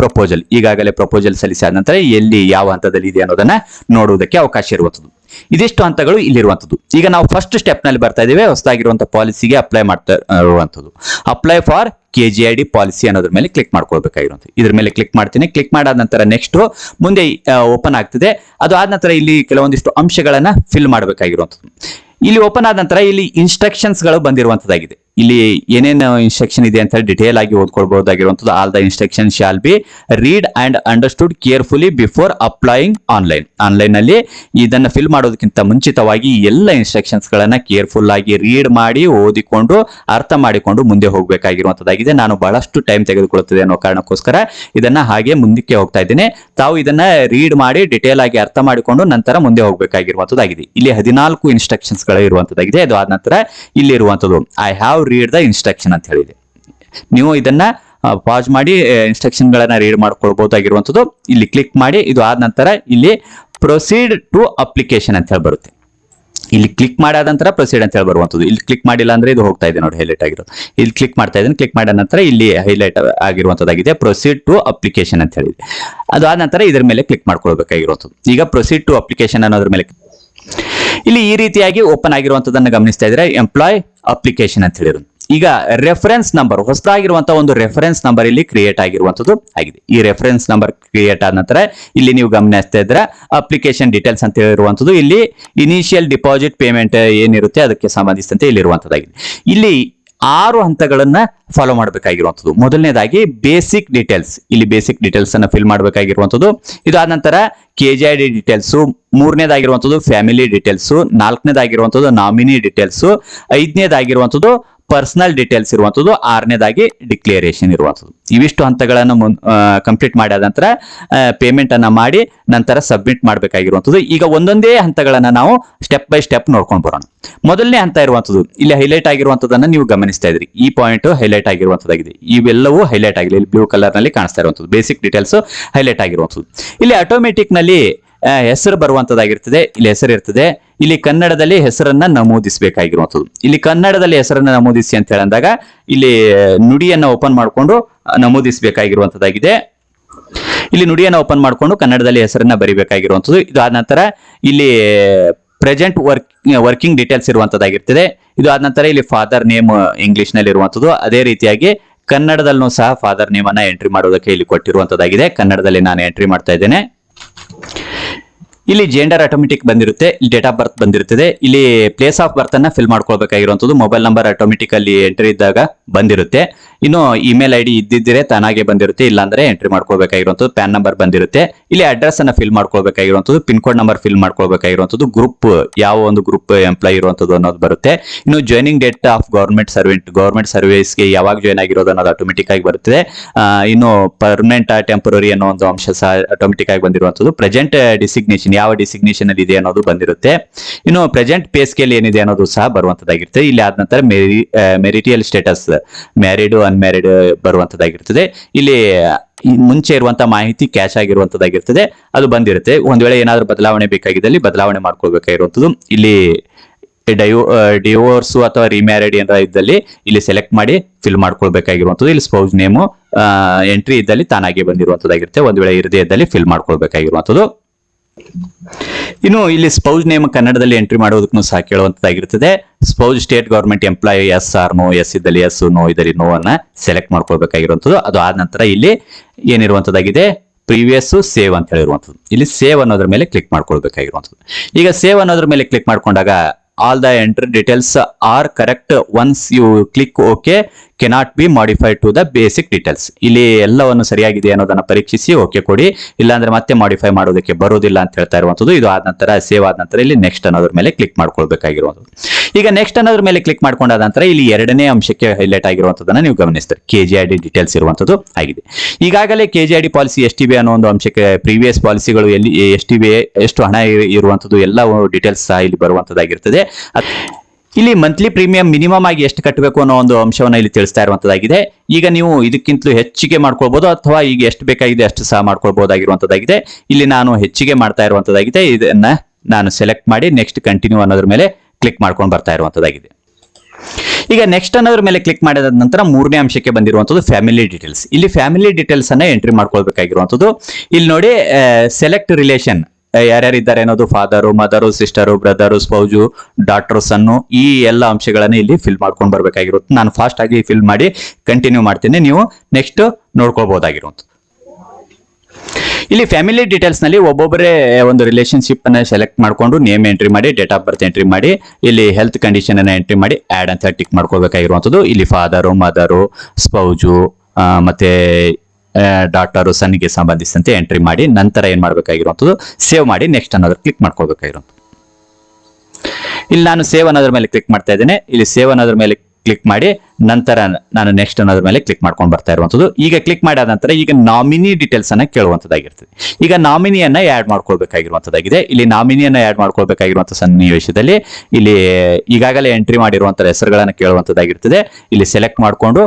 proposal ಈಗಾಗಲೇ ಪ್ರಪೋಸಲ್ ಸಲ್ಲಿಸಿದ ನಂತರ ಎಲ್ಲಿ ಯಾವ ಹಂತದಲ್ಲಿ ಇದೆ ಅನ್ನೋದನ್ನ ನೋಡುವುದಕ್ಕೆ ಅವಕಾಶ ಇರುವಂತದ್ದು. ಇದಿಷ್ಟು ಹಂತಗಳು ಇಲ್ಲಿರುವಂತದ್ದು. ಈಗ ನಾವು ಫಸ್ಟ್ ಸ್ಟೆಪ್ನಲ್ಲಿ ಬರ್ತಾ ಇದ್ದೇವೆ. ಹೊಸದಾಗಿರುವಂತಹ ಪಾಲಿಸಿಗೆ ಅಪ್ಲೈ ಮಾಡ್ತಾ ಇರುವಂತದ್ದು. Apply for K G I D policy ಅನ್ನೋದ್ರ ಮೇಲೆ ಕ್ಲಿಕ್ ಮಾಡ್ಕೊಳ್ಬೇಕಾಗಿರುವಂಥದ್ದು ಇದ್ರ ಮೇಲೆ ಕ್ಲಿಕ್ ಮಾಡ್ತೀನಿ. ಕ್ಲಿಕ್ ಮಾಡಾದ ನಂತರ ನೆಕ್ಸ್ಟ್ ಮುಂದೆ ಓಪನ್ ಆಗ್ತಿದೆ. ಅದು ಆದ ನಂತರ ಇಲ್ಲಿ ಕೆಲವೊಂದಿಷ್ಟು ಅಂಶಗಳನ್ನ ಫಿಲ್ ಮಾಡಬೇಕಾಗಿರುವಂಥದ್ದು ಇಲ್ಲಿ ಓಪನ್ ಆದ ನಂತರ ಇಲ್ಲಿ ಇನ್ಸ್ಟ್ರಕ್ಷನ್ಸ್ಗಳು ಬಂದಿರುವಂತದ್ದಾಗಿದೆ. ಇಲ್ಲಿ ಏನೇನು ಇನ್ಸ್ಟ್ರಕ್ಷನ್ ಇದೆ ಅಂತ ಹೇಳಿ ಡಿಟೇಲ್ ಆಗಿ ಓದ್ಕೊಳ್ಬಹುದಾಗಿರುವಂಥದ್ದು. All the instruction shall be read and understood carefully before applying online ಆನ್ಲೈನ್ನಲ್ಲಿ ಇದನ್ನ ಫಿಲ್ ಮಾಡೋದಕ್ಕಿಂತ ಮುಂಚಿತವಾಗಿ ಎಲ್ಲ ಇನ್ಸ್ಟ್ರಕ್ಷನ್ಸ್ ಗಳನ್ನ ಕೇರ್ಫುಲ್ ಆಗಿ ರೀಡ್ ಮಾಡಿ, ಓದಿಕೊಂಡು, ಅರ್ಥ ಮಾಡಿಕೊಂಡು ಮುಂದೆ ಹೋಗಬೇಕಾಗಿರುವಂತದ್ದಾಗಿದೆ ನಾನು ಬಹಳಷ್ಟು ಟೈಮ್ ತೆಗೆದುಕೊಳ್ಳುತ್ತದೆ ಅನ್ನೋ ಕಾರಣಕ್ಕೋಸ್ಕರ ಇದನ್ನ ಹಾಗೆ ಮುಂದಕ್ಕೆ ಹೋಗ್ತಾ ಇದ್ದೇನೆ. ತಾವು ಇದನ್ನ ರೀಡ್ ಮಾಡಿ ಡಿಟೇಲ್ ಆಗಿ ಅರ್ಥ ಮಾಡಿಕೊಂಡು ನಂತರ ಮುಂದೆ ಹೋಗಬೇಕಾಗಿರುವಂತದ್ದಾಗಿದೆ ಇಲ್ಲಿ ಹದಿನಾಲ್ಕು ಇನ್ಸ್ಟ್ರಕ್ಷನ್ಸ್ಗಳು ಇರುವಂತದ್ದಾಗಿದೆ ಅದು ಆದ ನಂತರ ಇಲ್ಲಿರುವಂತದ್ದು I have read the instruction ಅಂತ ಹೇಳಿದೆ. ನೀವು ಇದನ್ನ ಪಾಸ್ ಮಾಡಿ ಇನ್ಸ್ಟ್ರಕ್ಷನ್ ಗಳನ್ನ ರೀಡ್ ಮಾಡ್ಕೊಳ್ಬಹುದಾಗಿರುವಂಥದ್ದು, ಇಲ್ಲಿ ಕ್ಲಿಕ್ ಮಾಡಿ, ಇದು ಆದ ನಂತರ ಇಲ್ಲಿ ಪ್ರೊಸೀಡ್ ಟು ಅಪ್ಲಿಕೇಶನ್ ಅಂತ ಹೇಳಿ ಬರುತ್ತೆ. ಇಲ್ಲಿ ಕ್ಲಿಕ್ ಮಾಡಾದ ನಂತರ ಪ್ರೊಸೀಡ್ ಅಂತ ಹೇಳಿ ಬರುವಂತದ್ದು ಇಲ್ಲಿ ಕ್ಲಿಕ್ ಮಾಡಿಲ್ಲ ಅಂದ್ರೆ ಇದು ಹೋಗ್ತಾ ಇದೆ ನೋಡಿ ಹೈಲೈಟ್ ಆಗಿರೋದು. ಇಲ್ಲಿ ಕ್ಲಿಕ್ ಮಾಡ್ತಾ ಇದ್ದೀನಿ ಕ್ಲಿಕ್ ಮಾಡಿದ ನಂತರ ಇಲ್ಲಿ ಹೈಲೈಟ್ ಆಗಿರುವಂತದ್ದಾಗಿದೆ ಪ್ರೊಸೀಡ್ ಟು ಅಪ್ಲಿಕೇಶನ್ ಅಂತ ಹೇಳಿದೆ. ಅದು ಆದ ನಂತರ ಇದ್ರ ಮೇಲೆ ಕ್ಲಿಕ್ ಮಾಡ್ಕೊಳ್ಬೇಕಾಗಿರುವಂತದ್ದು ಈಗ ಪ್ರೊಸೀಡ್ ಟು ಅಪ್ಲಿಕೇಶನ್ ಅನ್ನೋದ್ರ ಮೇಲೆ. ಇಲ್ಲಿ ಈ ರೀತಿಯಾಗಿ ಓಪನ್ ಆಗಿರುವಂತದನ್ನ ಗಮನಿಸ್ತಾ ಇದ್ರೆ ಎಂಪ್ಲಾಯ್ ಅಪ್ಲಿಕೇಶನ್ ಅಂತ ಹೇಳಿರೋದು. ಈಗ ರೆಫರೆನ್ಸ್ ನಂಬರ್ ಹೊಸದಾಗಿರುವಂತಹ ಒಂದು ರೆಫರೆನ್ಸ್ ನಂಬರ್ ಇಲ್ಲಿ ಕ್ರಿಯೇಟ್ ಆಗಿರುವಂತದ್ದು ಆಗಿದೆ. ಈ ರೆಫರೆನ್ಸ್ ನಂಬರ್ ಕ್ರಿಯೇಟ್ ಆದ ನಂತರ ಇಲ್ಲಿ ನೀವು ಗಮನಿಸ್ತಾ ಇದ್ರೆ ಅಪ್ಲಿಕೇಶನ್ ಡೀಟೇಲ್ಸ್ ಅಂತ ಹೇಳಿರುವಂತದ್ದು ಇಲ್ಲಿ ಇನಿಷಿಯಲ್ ಡಿಪಾಸಿಟ್ ಪೇಮೆಂಟ್ ಏನಿರುತ್ತೆ ಅದಕ್ಕೆ ಸಂಬಂಧಿಸಿದಂತೆ ಇಲ್ಲಿರುವಂತದ್ದಾಗಿದೆ ಇಲ್ಲಿ ಆರು ಹಂತಗಳನ್ನ ಫಾಲೋ ಮಾಡಬೇಕಾಗಿರುವಂಥದ್ದು. ಮೊದಲನೇದಾಗಿ ಬೇಸಿಕ್ ಡೀಟೇಲ್ಸ್ ಇಲ್ಲಿ ಬೇಸಿಕ್ ಡೀಟೇಲ್ಸ್ ಅನ್ನ ಫಿಲ್ ಮಾಡಬೇಕಾಗಿರುವಂಥದ್ದು. ಇದಾದ ನಂತರ K G I D details ಮೂರನೇದಾಗಿರುವಂಥದ್ದು family details ನಾಲ್ಕನೇದಾಗಿರುವಂಥದ್ದು ನಾಮಿನಿ ಡೀಟೇಲ್ಸು ಐದನೇದಾಗಿರುವಂಥದ್ದು ಪರ್ಸನಲ್ ಡೀಟೇಲ್ಸ್ ಇರುವಂಥದ್ದು ಆರನೇದಾಗಿ ಡಿಕ್ಲೇರೇಷನ್ ಇರುವಂಥದ್ದು ಇವಿಷ್ಟು ಹಂತಗಳನ್ನು ಕಂಪ್ಲೀಟ್ ಮಾಡಿದ ನಂತರ ಪೇಮೆಂಟ್ ಅನ್ನ ಮಾಡಿ, ನಂತರ ಸಬ್ಮಿಟ್ ಮಾಡಬೇಕಾಗಿರುವಂಥದ್ದು ಈಗ ಒಂದೊಂದೇ ಹಂತಗಳನ್ನು ನಾವು ಸ್ಟೆಪ್ ಬೈ ಸ್ಟೆಪ್ ನೋಡ್ಕೊಂಡು ಬರೋಣ. ಮೊದಲನೇ ಹಂತ ಇರುವಂಥದ್ದು ಇಲ್ಲಿ ಹೈಲೈಟ್ ಆಗಿರುವಂಥದ್ದನ್ನು ನೀವು ಗಮನಿಸ್ತಾ ಇದ್ರಿ. ಈ ಪಾಯಿಂಟ್ ಹೈಲೈಟ್ ಆಗಿರುವಂಥದ್ದಾಗಿದೆ ಇವೆಲ್ಲವೂ ಹೈಲೈಟ್ ಆಗಿದೆ. ಇಲ್ಲಿ ಬ್ಲೂ ಕಲರ್ನಲ್ಲಿ ಕಾಣಿಸ್ತಾ ಇರುವಂಥದ್ದು ಬೇಸಿಕ್ ಡೀಟೇಲ್ಸ್ ಹೈಲೈಟ್ ಆಗಿರುವಂಥದ್ದು ಇಲ್ಲಿ ಆಟೋಮೆಟಿಕ್ನಲ್ಲಿ ಹೆಸರು ಬರುವಂತದ್ದಾಗಿರ್ತದೆ, ಇಲ್ಲಿ ಹೆಸರು ಇರ್ತದೆ. ಇಲ್ಲಿ ಕನ್ನಡದಲ್ಲಿ ಹೆಸರನ್ನ ನಮೂದಿಸಬೇಕಾಗಿರುವಂಥದ್ದು ಇಲ್ಲಿ ಕನ್ನಡದಲ್ಲಿ ಹೆಸರನ್ನ ನಮೂದಿಸಿ ಅಂತ ಹೇಳಿದಾಗ, ಇಲ್ಲಿ ನುಡಿಯನ್ನ ಓಪನ್ ಮಾಡಿಕೊಂಡು ನಮೂದಿಸಬೇಕಾಗಿರುವಂತದ್ದಾಗಿದೆ. ಇಲ್ಲಿ ನುಡಿಯನ್ನ ಓಪನ್ ಮಾಡಿಕೊಂಡು ಕನ್ನಡದಲ್ಲಿ ಹೆಸರನ್ನ ಬರಿಬೇಕಾಗಿರುವಂಥದ್ದು ಇದು ಆದ ನಂತರ ಇಲ್ಲಿ ಪ್ರೆಸೆಂಟ್ ವರ್ಕ್ ವರ್ಕಿಂಗ್ ಡೀಟೇಲ್ಸ್ ಇರುವಂತದ್ದಾಗಿರ್ತದೆ. ಇದು ಆದ ನಂತರ ಇಲ್ಲಿ ಫಾದರ್ ನೇಮ್ ಇಂಗ್ಲಿಷ್ನಲ್ಲಿ ಇರುವಂತದ್ದು. ಅದೇ ರೀತಿಯಾಗಿ ಕನ್ನಡದಲ್ಲೂ ಸಹ ಫಾದರ್ ನೇಮ್ ಅನ್ನ ಎಂಟ್ರಿ ಮಾಡೋದಕ್ಕೆ ಇಲ್ಲಿ ಕೊಟ್ಟಿರುವಂತದ್ದಾಗಿದೆ. ಕನ್ನಡದಲ್ಲಿ ನಾನು ಎಂಟ್ರಿ ಮಾಡ್ತಾ ಇದ್ದೇನೆ. ಇಲ್ಲಿ ಜೆಂಡರ್ ಆಟೋಮೆಟಿಕ್ ಬಂದಿರುತ್ತೆ, ಇಲ್ಲಿ ಡೇಟ್ ಆಫ್ ಬರ್ತ್ ಬಂದಿರುತ್ತದೆ, ಇಲ್ಲಿ ಪ್ಲೇಸ್ ಆಫ್ ಬರ್ತ್ ಅನ್ನ ಫಿಲ್ ಮಾಡ್ಕೊಳ್ಬೇಕಾಗಿರುವಂತದ್ದು ಮೊಬೈಲ್ ನಂಬರ್ ಆಟೋಮೆಟಿಕ್ ಅಲ್ಲಿ ಎಂಟ್ರಿ ಇದ್ದಾಗ ಬಂದಿರುತ್ತೆ. ಇನ್ನು ಇಮೇಲ್ ಐ ಡಿ ಇದ್ದಿದ್ದರೆ ತಾನಾಗೆ ಬಂದಿರುತ್ತೆ, ಇಲ್ಲಾಂದ್ರೆ ಎಂಟ್ರಿ ಮಾಡ್ಕೊಳ್ಬೇಕಾಗಿರುವಂತದ್ದು ಪ್ಯಾನ್ ನಂಬರ್ ಬಂದಿರುತ್ತೆ. ಇಲ್ಲಿ ಅಡ್ರೆಸ್ ಅನ್ನ ಫಿಲ್ ಮಾಡ್ಕೊಳ್ಬೇಕಾಗಿರುವಂತದ್ದು ಪಿನ್ ಕೋಡ್ ನಂಬರ್ ಫಿಲ್ ಮಾಡ್ಕೊಳ್ಬೇಕಾಗಿರುವಂತದ್ದು ಗ್ರೂಪ್ ಯಾವ ಒಂದು ಗ್ರೂಪ್ ಎಂಪ್ಲಾಯ್ ಇರುವಂತದ್ದು ಅನ್ನೋದು ಬರುತ್ತೆ. ಇನ್ನು joining date of government servant government ಸರ್ವಿಸ್ಗೆ ಯಾವಾಗ ಜಾಯ್ನ್ ಆಗಿರೋದು ಅನ್ನೋದು ಆಟೋಮೆಟಿಕ್ ಆಗಿ ಬರುತ್ತದೆ. ಇನ್ನು ಪರ್ಮನೆಂಟ್ ಟೆಂಪರರಿ ಅನ್ನೋ ಒಂದು ಅಂಶ ಸಹ ಆಟೋಮೆಟಿಕ್ ಆಗಿ ಬಂದಿರುವಂತದ್ದು ಪ್ರೆಸೆಂಟ್ ಡಿಸಿಗ್ನೇಷನ್ ಯಾವ ಡಿಸಿಗ್ನೇಷನ್ ಅಲ್ಲಿ ಇದೆ ಅನ್ನೋದು ಬಂದಿರುತ್ತೆ. ಇನ್ನು ಪ್ರೆಸೆಂಟ್ ಪೇ ಸ್ಕೇಲ್ ಏನಿದೆ ಅನ್ನೋದು ಸಹ ಬರುವಂತದ್ದಾಗಿರುತ್ತೆ. ಇಲ್ಲಿ ಆದ ನಂತರ ಮೆರಿ ಮೆರಿಟಿಯಲ್ ಸ್ಟೇಟಸ್ ಮ್ಯಾರಿಡ್ ಅನ್ಮ್ಯಾರಿಡ್ ಬರುವಂತದ್ದಾಗಿರ್ತದೆ. ಇಲ್ಲಿ ಮುಂಚೆ ಇರುವಂತಹ ಮಾಹಿತಿ ಕ್ಯಾಶ್ ಆಗಿರುವಂತದ್ದಾಗಿರ್ತದೆ. ಅದು ಬಂದಿರುತ್ತೆ. ಒಂದ್ ವೇಳೆ ಏನಾದ್ರೂ ಬದಲಾವಣೆ ಬೇಕಾಗಿದ್ದಲ್ಲಿ ಬದಲಾವಣೆ ಮಾಡ್ಕೊಳ್ಬೇಕಾಗಿರುವಂತದ್ದು. ಇಲ್ಲಿ ಡೈವೋ ಡಿವೋರ್ಸು ಅಥವಾ ರಿಮ್ಯಾರಿಡ್ ಏನಾರ ಇದ್ದಲ್ಲಿ ಇಲ್ಲಿ ಸೆಲೆಕ್ಟ್ ಮಾಡಿ ಫಿಲ್ ಮಾಡ್ಕೊಳ್ಬೇಕಾಗಿರುವಂಥದ್ದು ಇಲ್ಲಿ ಸ್ಪೌಸ್ ನೇಮು ಎಂಟ್ರಿ ಇದ್ದಲ್ಲಿ ತಾನಾಗಿ ಬಂದಿರುವಂಥದ್ದಾಗಿರುತ್ತೆ ಒಂದ್ ವೇಳೆ ಇರದೇ ಇದ್ದಲ್ಲಿ ಫಿಲ್ ಮಾಡ್ಕೊಳ್ಬೇಕಾಗಿರುವಂಥದ್ದು ಇನ್ನು ಇಲ್ಲಿ ಸ್ಪೌಸ್ ನೇಮ್ ಕನ್ನಡದಲ್ಲಿ ಎಂಟ್ರಿ ಮಾಡೋದಕ್ಕೂ ಸಹ ಕೇಳುವಂತದ್ದಾಗಿರ್ತದೆ spouse state government employ yes or no yes ಇದ್ದಲ್ಲಿ ಎಸ್ ನೋ ಇದ್ದಲ್ಲಿ ನೋ ಅನ್ನ ಸೆಲೆಕ್ಟ್ ಮಾಡ್ಕೊಳ್ಬೇಕಾಗಿರುವಂಥದ್ದು ಅದು ಆದ ನಂತರ ಇಲ್ಲಿ ಏನಿರುವಂತದ್ದಾಗಿದೆ? ಪ್ರೀವಿಯಸ್ ಸೇವ್ ಅಂತ ಹೇಳಿರುವಂಥದ್ದು ಇಲ್ಲಿ ಸೇವ್ ಅನ್ನೋದ್ರ ಮೇಲೆ ಕ್ಲಿಕ್ ಮಾಡ್ಕೊಳ್ಬೇಕಾಗಿರುವಂಥದ್ದು ಈಗ ಸೇವ್ ಅನ್ನೋದ್ರ ಮೇಲೆ ಕ್ಲಿಕ್ ಮಾಡ್ಕೊಂಡಾಗ all the entry details are correct once you click okay cannot be modified to the basic details ಇಲ್ಲಿ ಎಲ್ಲವನ್ನು ಸರಿಯಾಗಿದೆ ಅನ್ನೋದನ್ನ ಪರೀಕ್ಷಿಸಿ ಓಕೆ ಕೊಡಿ. ಇಲ್ಲಾಂದ್ರೆ ಮತ್ತೆ ಮಾಡಿಫೈ ಮಾಡೋದಕ್ಕೆ ಬರೋದಿಲ್ಲ ಅಂತ ಹೇಳ್ತಾ ಇರುವಂತದ್ದು. ಇದು ಆದ ನಂತರ ಸೇವ್ ಆದ ನಂತರ ಇಲ್ಲಿ ನೆಕ್ಸ್ಟ್ ಅನ್ನೋದ್ರ ಮೇಲೆ ಕ್ಲಿಕ್ ಮಾಡ್ಕೊಳ್ಬೇಕಾಗಿರುವಂಥದ್ದು ಈಗ ನೆಕ್ಸ್ಟ್ ಅನ್ನೋದ್ರ ಮೇಲೆ ಕ್ಲಿಕ್ ಮಾಡ್ಕೊಂಡಾದ ನಂತರ ಇಲ್ಲಿ ಎರಡನೇ ಅಂಶಕ್ಕೆ ಹೈಲೈಟ್ ಆಗಿರುವಂತದನ್ನ ನೀವು ಗಮನಿಸ್ತಾರೆ. K G I D details ಇರುವಂತದ್ದು ಆಗಿದೆ. ಈಗಾಗಲೇ K G I D policy S T B ಅನ್ನೋ ಒಂದು ಅಂಶಕ್ಕೆ ಪ್ರೀವಿಯಸ್ ಪಾಲಿಸಿಗಳು ಎಲ್ಲಿ ಎಸ್ ಟಿ ಬಿ ಎಷ್ಟು ಹಣ ಇರು- ಇರುವಂತದ್ದು ಎಲ್ಲ ಡೀಟೇಲ್ಸ್ ಸಹ ಇಲ್ಲಿ ಬರುವಂತದ್ದಾಗಿರ್ತದೆ. ಇಲ್ಲಿ ಮಂತ್ಲಿ ಪ್ರೀಮಿಯಂ ಮಿನಿಮಮ್ ಆಗಿ ಎಷ್ಟು ಕಟ್ಟಬೇಕು ಅನ್ನೋ ಒಂದು ಅಂಶವನ್ನ ಇಲ್ಲಿ ತಿಳಿಸ್ತಾ ಇರುವಂತದ್ದಾಗಿದೆ. ಈಗ ನೀವು ಇದಕ್ಕಿಂತಲೂ ಹೆಚ್ಚಿಗೆ ಮಾಡ್ಕೊಳ್ಬಹುದು ಅಥವಾ ಈಗ ಎಷ್ಟು ಬೇಕಾಗಿದೆ ಅಷ್ಟು ಸಹ ಮಾಡ್ಕೊಳ್ಬಹುದಾಗಿರುವಂತದ್ದಾಗಿದೆ ಇಲ್ಲಿ ನಾನು ಹೆಚ್ಚಿಗೆ ಮಾಡ್ತಾ ಇರುವಂತದ್ದಾಗಿದೆ. ಇದನ್ನ ನಾನು ಸೆಲೆಕ್ಟ್ ಮಾಡಿ ನೆಕ್ಸ್ಟ್ ಕಂಟಿನ್ಯೂ ಅನ್ನೋದ್ರ ಮೇಲೆ ಕ್ಲಿಕ್ ಮಾಡ್ಕೊಂಡು ಬರ್ತಾ ಇರುವಂತದ್ದಾಗಿದೆ. ಈಗ ನೆಕ್ಸ್ಟ್ ಅನ್ನೋದ್ರ ಮೇಲೆ ಕ್ಲಿಕ್ ಮಾಡಿದ ನಂತರ ಮೂರನೇ ಅಂಶಕ್ಕೆ ಬಂದಿರುವಂತದ್ದು ಫ್ಯಾಮಿಲಿ ಡೀಟೇಲ್ಸ್ ಇಲ್ಲಿ ಫ್ಯಾಮಿಲಿ ಡೀಟೇಲ್ಸ್ ಅನ್ನ ಎಂಟ್ರಿ ಮಾಡ್ಕೊಳ್ಬೇಕಾಗಿರುವಂಥದ್ದು ಇಲ್ಲಿ ನೋಡಿ ಸೆಲೆಕ್ಟ್ ರಿಲೇಷನ್ ಯಾರ್ಯಾರು ಇದ್ದಾರೆ ಅನ್ನೋದು father mother sister brother spouse doctor son ಈ ಎಲ್ಲ ಅಂಶಗಳನ್ನ ಇಲ್ಲಿ ಫಿಲ್ ಮಾಡ್ಕೊಂಡು ಬರ್ಬೇಕಾಗಿರುತ್ತೆ. ನಾನು ಫಾಸ್ಟ್ ಆಗಿ ಫಿಲ್ ಮಾಡಿ ಕಂಟಿನ್ಯೂ ಮಾಡ್ತೀನಿ. ನೀವು ನೆಕ್ಸ್ಟ್ ನೋಡ್ಕೊಳ್ಬಹುದಾಗಿರುವಂತ ಇಲ್ಲಿ ಫ್ಯಾಮಿಲಿ ಡೀಟೇಲ್ಸ್ನಲ್ಲಿ ಒಬ್ಬೊಬ್ಬರೇ ಒಂದು ರಿಲೇಶನ್ಶಿಪ್ ಅನ್ನ ಸೆಲೆಕ್ಟ್ ಮಾಡ್ಕೊಂಡು ನೇಮ್ ಎಂಟ್ರಿ ಮಾಡಿ ಡೇಟ್ ಆಫ್ ಬರ್ತ್ ಎಂಟ್ರಿ ಮಾಡಿ, ಇಲ್ಲಿ ಹೆಲ್ತ್ ಕಂಡೀಷನ್ ಅನ್ನ ಎಂಟ್ರಿ ಮಾಡಿ ಆಡ್ ಅಂತ ಟಿಕ್ ಮಾಡ್ಕೋಬೇಕಾಗಿರುವಂಥದ್ದು ಇಲ್ಲಿ ಫಾದರು ಮದರು ಸ್ಪೌಜು ಮತ್ತೆ ಡಾಕ್ಟರು ಸನ್ನಿಗೆ ಸಂಬಂಧಿಸಿದಂತೆ ಎಂಟ್ರಿ ಮಾಡಿ ನಂತರ ಏನ್ ಮಾಡ್ಬೇಕಾಗಿರುವಂಥದ್ದು? ಸೇವ್ ಮಾಡಿ ನೆಕ್ಸ್ಟ್ ಅನ್ನೋದ್ರ ಕ್ಲಿಕ್ ಮಾಡ್ಕೋಬೇಕಾಗಿರುವಂಥದ್ದು ಇಲ್ಲಿ ನಾನು ಸೇವ್ ಅನ್ನೋದ್ರ ಮೇಲೆ ಕ್ಲಿಕ್ ಮಾಡ್ತಾ ಇದ್ದೇನೆ. ಇಲ್ಲಿ ಸೇವ್ ಅನ್ನೋದ್ರ ಮೇಲೆ ಕ್ಲಿಕ್ ಮಾಡಿ ನಂತರ ನಾನು ನೆಕ್ಸ್ಟ್ ಅನ್ನೋದ್ರ ಮೇಲೆ ಕ್ಲಿಕ್ ಮಾಡ್ಕೊಂಡು ಬರ್ತಾ ಇರುವಂಥದ್ದು. ಈಗ ಕ್ಲಿಕ್ ಮಾಡಿದ ನಂತರ ಈಗ ನಾಮಿನಿ ಡೀಟೇಲ್ಸ್ ಅನ್ನ ಕೇಳುವಂತದ್ದಾಗಿರ್ತದೆ ಈಗ ನಾಮಿನಿಯನ್ನ ಆಡ್ ಮಾಡ್ಕೊಳ್ಬೇಕಾಗಿರುವಂತದ್ದಾಗಿದೆ ಇಲ್ಲಿ ನಾಮಿನಿಯನ್ನ ಆಡ್ ಮಾಡ್ಕೊಳ್ಬೇಕಾಗಿರುವಂಥ ಸನ್ನಿವೇಶದಲ್ಲಿ ಇಲ್ಲಿ ಈಗಾಗಲೇ ಎಂಟ್ರಿ ಮಾಡಿರುವಂಥ ಹೆಸರುಗಳನ್ನ ಕೇಳುವಂಥದ್ದಾಗಿರ್ತದೆ. ಇಲ್ಲಿ ಸೆಲೆಕ್ಟ್ ಮಾಡಿಕೊಂಡು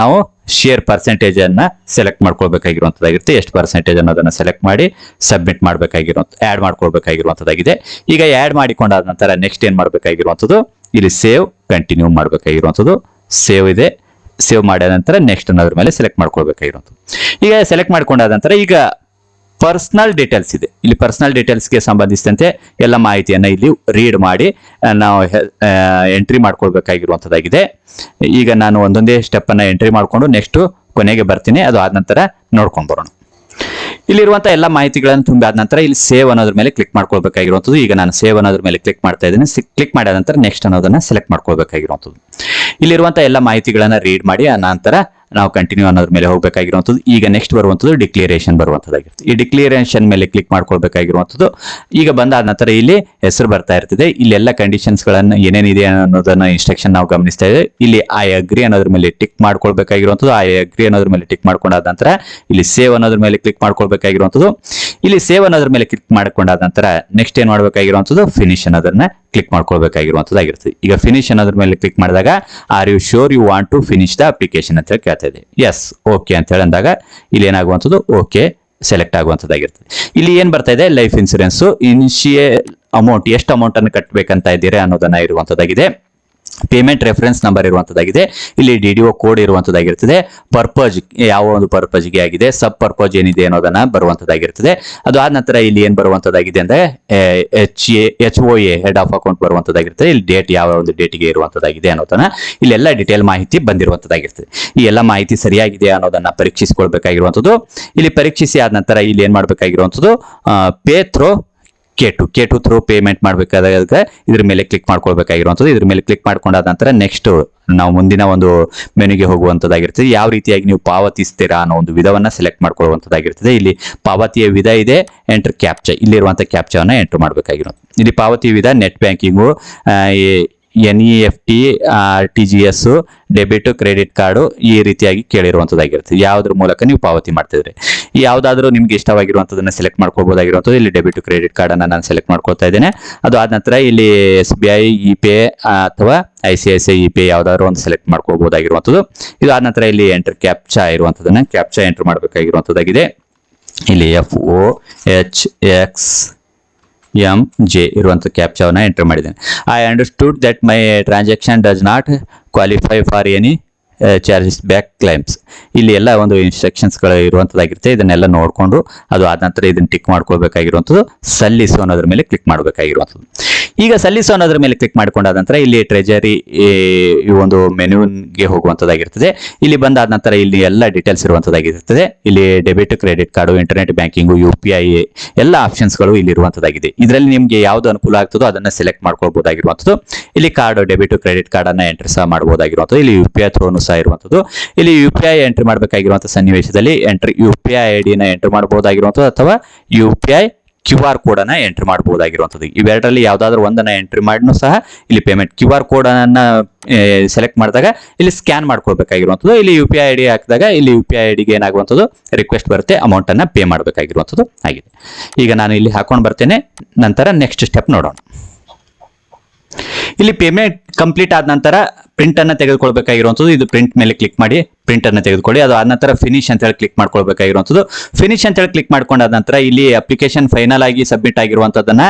ನಾವು ಶೇರ್ ಪರ್ಸೆಂಟೇಜ್ ಅನ್ನ ಸೆಲೆಕ್ಟ್ ಮಾಡ್ಕೊಳ್ಬೇಕಾಗಿರುವಂತದ್ದಾಗಿರುತ್ತೆ. ಎಷ್ಟು ಪರ್ಸೆಂಟೇಜ್ ಅನ್ನೋದನ್ನ ಸೆಲೆಕ್ಟ್ ಮಾಡಿ ಸಬ್ಮಿಟ್ ಮಾಡಬೇಕಾಗಿರುವಂತ ಆಡ್ ಮಾಡ್ಕೊಳ್ಬೇಕಾಗಿರುವಂತದ್ದಾಗಿದೆ. ಈಗ ಆಡ್ ಮಾಡಿಕೊಂಡಾದ ನಂತರ ನೆಕ್ಸ್ಟ್ ಏನ್ ಮಾಡಬೇಕಾಗಿರುವಂಥದ್ದು ಇಲ್ಲಿ ಸೇವ್ ಕಂಟಿನ್ಯೂ ಮಾಡಬೇಕಾಗಿರುವಂಥದ್ದು ಸೇವ್ ಇದೆ. ಸೇವ್ ಮಾಡಿದ ನಂತರ ನೆಕ್ಸ್ಟ್ ಅನ್ನೋದ್ರ ಮೇಲೆ ಸೆಲೆಕ್ಟ್ ಮಾಡ್ಕೊಳ್ಬೇಕಾಗಿರುವಂಥದ್ದು ಈಗ ಸೆಲೆಕ್ಟ್ ಮಾಡ್ಕೊಂಡಾದ ನಂತರ ಈಗ ಪರ್ಸನಲ್ ಡೀಟೇಲ್ಸ್ ಇದೆ. ಇಲ್ಲಿ ಪರ್ಸನಲ್ ಡೀಟೇಲ್ಸ್ಗೆ ಸಂಬಂಧಿಸಿದಂತೆ ಎಲ್ಲ ಮಾಹಿತಿಯನ್ನು ಇಲ್ಲಿ ರೀಡ್ ಮಾಡಿ ನಾವು ಎಂಟ್ರಿ ಮಾಡ್ಕೊಳ್ಬೇಕಾಗಿರುವಂಥದ್ದಾಗಿದೆ ಈಗ ನಾನು ಒಂದೊಂದೇ ಸ್ಟೆಪ್ ಅನ್ನ ಎಂಟ್ರಿ ಮಾಡಿಕೊಂಡು ನೆಕ್ಸ್ಟ್ ಕೊನೆಗೆ ಬರ್ತೀನಿ. ಅದು ಆದ ನಂತರ ನೋಡ್ಕೊಂಡು ಬರೋಣ. ಇಲ್ಲಿರುವಂಥ ಎಲ್ಲ ಮಾಹಿತಿಗಳನ್ನು ತುಂಬಿದ ನಂತರ ಇಲ್ಲಿ ಸೇವ್ ಅನ್ನೋದ್ರ ಮೇಲೆ ಕ್ಲಿಕ್ ಮಾಡ್ಕೊಳ್ಬೇಕಾಗಿರುವಂಥದ್ದು ಈಗ ನಾನು ಸೇವ್ ಅನ್ನೋದ್ರ ಮೇಲೆ ಕ್ಲಿಕ್ ಮಾಡ್ತಾ ಇದ್ದೀನಿ. ಕ್ಲಿಕ್ ಮಾಡಿದ ನಂತರ ನೆಕ್ಸ್ಟ್ ಅನ್ನೋದನ್ನ ಸೆಲೆಕ್ಟ್ ಮಾಡ್ಕೊಳ್ಬೇಕಾಗಿರುವಂಥದ್ದು ಇಲ್ಲಿರುವಂಥ ಎಲ್ಲ ಮಾಹಿತಿಗಳನ್ನು ರೀಡ್ ಮಾಡಿ ಆ ನಂತರ ನಾವು ಕಂಟಿನ್ಯೂ ಅನ್ನೋದ್ರ ಮೇಲೆ ಹೋಗಬೇಕಾಗಿರುವಂಥದ್ದು. ಈಗ ನೆಕ್ಸ್ಟ್ ಬರುವಂಥದ್ದು ಡಿಕ್ಲೇರೇಷನ್ ಬರುವಂಥದ್ದಾಗಿರುತ್ತೆ. ಈ ಡಿಕ್ಲೇರೇಷನ್ ಮೇಲೆ ಕ್ಲಿಕ್ ಮಾಡ್ಕೊಳ್ಬೇಕಾಗಿರುವಂಥದ್ದು. ಈಗ ಬಂದಾದ ನಂತರ ಇಲ್ಲಿ ಹೆಸರು ಬರ್ತಾ ಇರ್ತದೆ. ಇಲ್ಲಿ ಎಲ್ಲ ಕಂಡೀಷನ್ಸ್ ಗಳನ್ನ ಏನೇನಿದೆ ಅನ್ನೋದನ್ನ ಇನ್ಸ್ಟ್ರಕ್ಷನ್ ನಾವು ಗಮನಿಸ್ತಾ ಇದ್ದೇವೆ. ಇಲ್ಲಿ ಐ ಅಗ್ರಿ ಅನ್ನೋದ್ರ ಮೇಲೆ ಟಿಕ್ ಮಾಡ್ಕೊಳ್ಬೇಕಾಗಿರುವಂಥದ್ದು. ಐ ಅಗ್ರಿ ಅನ್ನೋದ್ರ ಮೇಲೆ ಟಿಕ್ ಮಾಡ್ಕೊಂಡಾದ ನಂತರ ಇಲ್ಲಿ ಸೇವ್ ಅನ್ನೋದ್ರ ಮೇಲೆ ಕ್ಲಿಕ್ ಮಾಡ್ಕೊಳ್ಬೇಕಾಗಿರುವಂಥದ್ದು. ಇಲ್ಲಿ ಸೇವ್ ಅನ್ನೋದ್ರ ಮೇಲೆ ಕ್ಲಿಕ್ ಮಾಡ್ಕೊಂಡಾದ ನಂತರ ನೆಕ್ಸ್ಟ್ ಏನ್ ಮಾಡ್ಬೇಕಾಗಿರುವಂಥದ್ದು? ಫಿನಿಶ್ ಅನ್ನೋದನ್ನ ಕ್ಲಿಕ್ ಮಾಡ್ಕೊಳ್ಬೇಕಾಗಿರುವಂಥದ್ದಾಗಿರ್ತದೆ ಈಗ ಫಿನಿಶ್ ಅನ್ನೋದ್ರ ಮೇಲೆ ಕ್ಲಿಕ್ ಮಾಡಿದಾಗ are you sure you want to finish the application ಅಂತ ಹೇಳಿ ಕೇಳ್ತಾ ಇದೆ ಎಸ್ ಓಕೆ ಅಂತ ಹೇಳಿ ಅಂದಾಗ, ಇಲ್ಲಿ ಏನಾಗುವಂಥದ್ದು ಓಕೆ ಸೆಲೆಕ್ಟ್ ಆಗುವಂಥದ್ದಾಗಿರ್ತದೆ ಇಲ್ಲಿ ಏನು ಬರ್ತಾ ಇದೆ? ಲೈಫ್ ಇನ್ಸೂರೆನ್ಸ್ ಇನ್ಶಿಯ ಅಮೌಂಟ್ ಎಷ್ಟು ಅಮೌಂಟ್ ಅನ್ನು ಕಟ್ಟಬೇಕಂತ ಇದ್ದೀರಾ ಅನ್ನೋದನ್ನ ಇರುವಂಥದ್ದಾಗಿದೆ. ಪೇಮೆಂಟ್ ರೆಫರೆನ್ಸ್ ನಂಬರ್ ಇರುವಂತದ್ದಾಗಿದೆ. ಇಲ್ಲಿ ಡಿ ಡಿ ಒ ಕೋಡ್ ಇರುವಂತದ್ದಾಗಿರ್ತದೆ ಪರ್ಪಸ್ ಯಾವ ಒಂದು ಪರ್ಪಸ್ಗೆ ಆಗಿದೆ ಸಬ್ ಪರ್ಪಸ್ ಏನಿದೆ ಅನ್ನೋದನ್ನ ಬರುವಂತದ್ದಾಗಿರ್ತದೆ ಅದು ಆದ ನಂತರ ಇಲ್ಲಿ ಏನ್ ಬರುವಂತದ್ದಾಗಿದೆ ಅಂದ್ರೆ H A H O A head of account ಬರುವಂತದ್ದಾಗಿರ್ತದೆ ಇಲ್ಲಿ ಡೇಟ್ ಯಾವ ಒಂದು ಡೇಟಿಗೆ ಇರುವಂತದ್ದಾಗಿದೆ ಅನ್ನೋದನ್ನ ಇಲ್ಲೆಲ್ಲ ಡಿಟೇಲ್ ಮಾಹಿತಿ ಬಂದಿರುವಂತದ್ದಾಗಿರ್ತದೆ ಈ ಎಲ್ಲ ಮಾಹಿತಿ ಸರಿಯಾಗಿದೆ ಅನ್ನೋದನ್ನ ಪರೀಕ್ಷಿಸಿಕೊಳ್ಬೇಕಾಗಿರುವಂತದ್ದು. ಇಲ್ಲಿ ಪರೀಕ್ಷಿಸಿ ಆದ ನಂತರ ಇಲ್ಲಿ ಏನ್ ಮಾಡ್ಬೇಕಾಗಿರುವಂತದ್ದು pay through K two K two through payment ಮಾಡಬೇಕಾದಾಗ ಇದ್ರ ಮೇಲೆ ಕ್ಲಿಕ್ ಮಾಡ್ಕೊಳ್ಬೇಕಾಗಿರುವಂಥದ್ದು. ಇದ್ರ ಮೇಲೆ ಕ್ಲಿಕ್ ಮಾಡ್ಕೊಂಡಾದ ನಂತರ ನೆಕ್ಸ್ಟ್ ನಾವು ಮುಂದಿನ ಒಂದು ಮೆನುಗೆ ಹೋಗುವಂಥದ್ದಾಗಿರ್ತದೆ ಯಾವ ರೀತಿಯಾಗಿ ನೀವು ಪಾವತಿಸ್ತೀರಾ ಅನ್ನೋ ಒಂದು ವಿಧವನ್ನು ಸೆಲೆಕ್ಟ್ ಮಾಡ್ಕೊಳ್ಳುವಂಥದ್ದಾಗಿರ್ತದೆ. ಇಲ್ಲಿ ಪಾವತಿಯ ವಿಧ ಇದೆ ಎಂಟರ್ ಕ್ಯಾಪ್ಚ ಇಲ್ಲಿರುವಂಥ ಕ್ಯಾಪ್ಚವನ್ನು ಎಂಟರ್ ಮಾಡಬೇಕಾಗಿರೋದು ಇಲ್ಲಿ ಪಾವತಿ ವಿಧ net banking N E F T R T G S debit credit card ಈ ರೀತಿಯಾಗಿ ಕೇಳಿರುವಂಥದ್ದಾಗಿರುತ್ತೆ ಯಾವುದ್ರ ಮೂಲಕ ನೀವು ಪಾವತಿ ಮಾಡ್ತಿದ್ರೆ. ಯಾವುದಾದ್ರೂ ನಿಮ್ಗೆ ಇಷ್ಟವಾಗಿರುವಂಥದ್ದನ್ನು ಸೆಲೆಕ್ಟ್ ಮಾಡ್ಕೋಬಹುದಾಗಿರುವಂಥದ್ದು ಇಲ್ಲಿ ಡೆಬಿಟ್ ಕ್ರೆಡಿಟ್ ಕಾರ್ಡ್ ಅನ್ನ ನಾನು ಸೆಲೆಕ್ಟ್ ಮಾಡ್ಕೊಳ್ತಾ ಇದ್ದೇನೆ. ಅದು ಆದ ನಂತರ ಇಲ್ಲಿ S B I e pay ಅಥವಾ I C I C I E P ಯಾವ್ದಾದ್ರು ಒಂದು ಸೆಲೆಕ್ಟ್ ಮಾಡ್ಕೋಬಹುದಾಗಿರುವಂಥದ್ದು ಇದು ಆದ ನಂತರ ಇಲ್ಲಿ ಎಂಟರ್ ಕ್ಯಾಪ್ಚಾ ಇರುವಂಥದ್ದನ್ನು ಕ್ಯಾಪ್ಚಾ ಎಂಟರ್ ಮಾಡಬೇಕಾಗಿರುವಂಥದ್ದಾಗಿದೆ ಇಲ್ಲಿ F O H X M J ಇರುವಂಥ ಕ್ಯಾಪ್ಚಾವನ್ನ ಎಂಟರ್ ಮಾಡಿದ್ದೇನೆ. I understood that my transaction does not qualify for any charges back claims ಇಲ್ಲಿ ಎಲ್ಲ ಒಂದು ಇನ್ಸ್ಟ್ರಕ್ಷನ್ಸ್ಗಳು ಇರುವಂಥದ್ದಾಗಿರುತ್ತೆ ಇದನ್ನೆಲ್ಲ ನೋಡಿಕೊಂಡು ಅದು ಆದ ನಂತರ ಇದನ್ನು ಟಿಕ್ ಮಾಡ್ಕೋಬೇಕಾಗಿರುವಂಥದ್ದು ಸಲ್ಲಿಸು ಅನ್ನೋದ್ರ ಮೇಲೆ ಕ್ಲಿಕ್ ಮಾಡಬೇಕಾಗಿರುವಂಥದ್ದು ಈಗ ಸಲ್ಲಿಸು ಅನ್ನೋದ್ರ ಮೇಲೆ ಕ್ಲಿಕ್ ಮಾಡ್ಕೊಂಡಾದ ನಂತರ ಇಲ್ಲಿ ಟ್ರೆಜರಿ ಈ ಒಂದು ಮೆನ್ಯೂನ್ಗೆ ಹೋಗುವಂಥದ್ದಾಗಿರ್ತದೆ ಇಲ್ಲಿ ಬಂದಾದ ನಂತರ ಇಲ್ಲಿ ಎಲ್ಲ ಡೀಟೇಲ್ಸ್ ಇರುವಂಥದ್ದಾಗಿರ್ತದೆ ಇಲ್ಲಿ debit credit card internet banking U P I ಎಲ್ಲ ಆಪ್ಷನ್ಸ್ಗಳು ಇಲ್ಲಿ ಇರುವಂಥದ್ದಾಗಿದೆ ಇದರಲ್ಲಿ ನಿಮಗೆ ಯಾವ್ದು ಅನುಕೂಲ ಆಗ್ತದೋ ಅದನ್ನ ಸೆಲೆಕ್ಟ್ ಮಾಡ್ಕೊಳ್ಬಹುದಾಗಿರುವಂಥದ್ದು ಇಲ್ಲಿ ಕಾರ್ಡ್ ಡೆಬಿಟ್ ಕ್ರೆಡಿಟ್ ಕಾರ್ಡನ್ನು ಎಂಟ್ರಿ ಸಹ ಮಾಡಬಹುದಾಗಿರುವಂಥದ್ದು ಇಲ್ಲಿ ಯು ಪಿ ಐ ಥ್ರೋನು ಸಹ ಇರುವಂಥದ್ದು ಇಲ್ಲಿ ಯು ಪಿ ಐ ಎಂಟ್ರಿ ಮಾಡಬೇಕಾಗಿರುವಂಥ ಸನ್ನಿವೇಶದಲ್ಲಿ entry U P I I ಡಿನ entry ಮಾಡಬಹುದಾಗಿರುವಂಥದ್ದು ಅಥವಾ U P I Q R code ಅನ್ನ ಎಂಟ್ರಿ ಮಾಡಬಹುದಾಗಿರುವಂಥದ್ದು. ಇವೆರಡರಲ್ಲಿ ಯಾವ್ದಾದ್ರು ಒಂದನ್ನ ಎಂಟ್ರಿ ಮಾಡಿನೂ ಸಹ ಇಲ್ಲಿ ಪೇಮೆಂಟ್ ಕ್ಯೂ ಆರ್ ಕೋಡ್ ಅನ್ನ ಸೆಲೆಕ್ಟ್ ಮಾಡಿದಾಗ ಇಲ್ಲಿ ಸ್ಕ್ಯಾನ್ ಮಾಡ್ಕೊಳ್ಬೇಕಾಗಿರುವಂಥದ್ದು. ಇಲ್ಲಿ U P I I D ಹಾಕಿದಾಗ ಇಲ್ಲಿ ಯು ಪಿ ಐ ಐ ಡಿಗೆ ಏನಾಗುವಂಥದ್ದು? ರಿಕ್ವೆಸ್ಟ್ ಬರುತ್ತೆ. ಅಮೌಂಟ್ ಅನ್ನ ಪೇ ಮಾಡಬೇಕಾಗಿರುವಂಥದ್ದು ಆಗಿದೆ. ಈಗ ನಾನು ಇಲ್ಲಿ ಹಾಕೊಂಡು ಬರ್ತೇನೆ. ನಂತರ ನೆಕ್ಸ್ಟ್ ಸ್ಟೆಪ್ ನೋಡೋಣ. ಇಲ್ಲಿ ಪೇಮೆಂಟ್ ಕಂಪ್ಲೀಟ್ ಆದ ನಂತರ ಪ್ರಿಂಟ್ ಅನ್ನ ತೆಗೆದುಕೊಳ್ಬೇಕಾಗಿರುವಂಥದ್ದು ಇದು ಪ್ರಿಂಟ್ ಮೇಲೆ ಕ್ಲಿಕ್ ಮಾಡಿ ಪ್ರಿಂಟ್ ಅನ್ನ ತೆಗೆದುಕೊಳ್ಳಿ. ಅದು ಆದ ನಂತರ ಫಿನಿಶ್ ಅಂತ ಹೇಳಿ ಕ್ಲಿಕ್ ಮಾಡ್ಕೊಳ್ಬೇಕಾಗಿರುವಂಥದ್ದು ಫಿನಿಶ್ ಅಂತ ಹೇಳಿ ಕ್ಲಿಕ್ ಮಾಡ್ಕೊಂಡಾದ ನಂತರ ಇಲ್ಲಿ ಅಪ್ಲಿಕೇಶನ್ ಫೈನಲ್ ಆಗಿ ಸಬ್ಮಿಟ್ ಆಗಿರುವಂತದನ್ನ